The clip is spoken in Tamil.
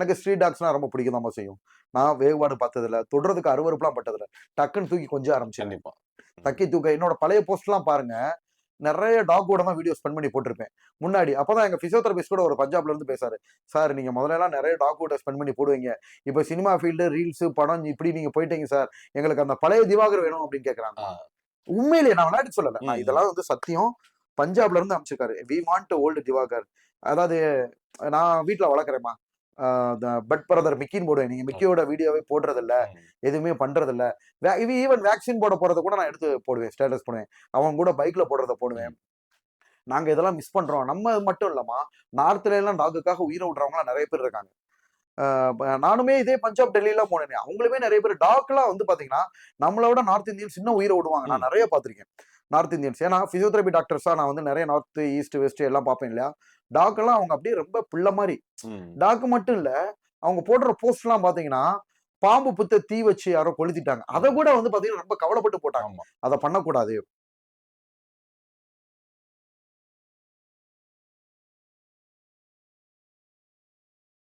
எனக்கு ஸ்ட்ரீட் டாக்ஸ்னா ரொம்ப பிடிக்கும் தான் செய்யும் நான் வேறுபாடு பார்த்ததில்ல. தொடுறதுக்கு அருவருப்புலாம் பட்டதில்ல. டக்குன்னு தூக்கி கொஞ்சம் ஆரம்பிச்சேன் கண்டிப்பா. தக்கி தூக்க என்னோட பழைய போஸ்ட்லாம் பாருங்க. நிறைய டாக்கோட தான் வீடியோ ஸ்பெண்ட் பண்ணி போட்டிருப்பேன். முன்னாடி அப்பதான் எங்க பிசியோதெரபிஸ்ட் கூட ஒரு பஞ்சாப்ல இருந்து பேசாரு. சார் நீங்க முதல்ல எல்லாம் நிறைய டாக்கோட ஸ்பெண்ட் பண்ணி போடுவீங்க. இப்போ சினிமா ஃபீல்டு ரீல்ஸ் படம் இப்படி நீங்க போயிட்டீங்க சார். எங்களுக்கு அந்த பழைய திவாகர் வேணும் அப்படின்னு கேக்குறாங்க. ஆ. உண்மையிலேயே நான் விளையாட்டு சொல்லல. நான். இதெல்லாம் வந்து சத்தியம். பஞ்சாப்ல இருந்து அமைச்சிருக்காரு வி வாண்ட் ஓல்டு திவாகர். அதாவது நான் வீட்ல வளர்க்குறேம்மா. பட் பிரதர் மிக்கின்னு போடுவேன். நீங்க மிக்கியோட வீடியோவே போடுறது இல்ல எதுவுமே பண்றது இல்ல வே- இது ஈவன் வேக்சின் போட போறத கூட நான் எடுத்து போடுவேன் ஸ்டேட்டஸ் போடுவேன். அவன் கூட பைக்ல போடுறத போடுவேன். நாங்க இதெல்லாம் மிஸ் பண்றோம். நம்ம மட்டும் இல்லம்மா நார்த்ல எல்லாம் டாக்குக்காக உயிரை விடுறவங்க நிறைய பேர் இருக்காங்க. நானுமே இதே பஞ்சாப் டெல்லிலாம் போனேனே. அவங்களுமே நிறைய பேர் டாக்லாம் வந்து பாத்தீங்கன்னா நம்மளை விட நார்த் இந்தியன்ஸ் இன்னும் உயிரை விடுவாங்க. நான் நிறைய பார்த்திருக்கேன் நார்த் இந்தியன்ஸ் ஏன்னா பிசியோதெரபி டாக்டர்ஸா நான் வந்து நிறைய நார்த் ஈஸ்ட் வெஸ்ட் எல்லாம் பார்ப்பேன் இல்லையா? டாக்கெல்லாம் அவங்க அப்படியே ரொம்ப பிள்ளை மாதிரி. டாக்கு மட்டும் இல்ல அவங்க போடுற போஸ்ட் எல்லாம் பாத்தீங்கன்னா பாம்பு புத்த தீ வச்சு யாரோ கொளுத்திட்டாங்க. அதை கூட வந்து பாத்தீங்கன்னா ரொம்ப கவலைப்பட்டு போட்டாங்க. அதை பண்ணக்கூடாது.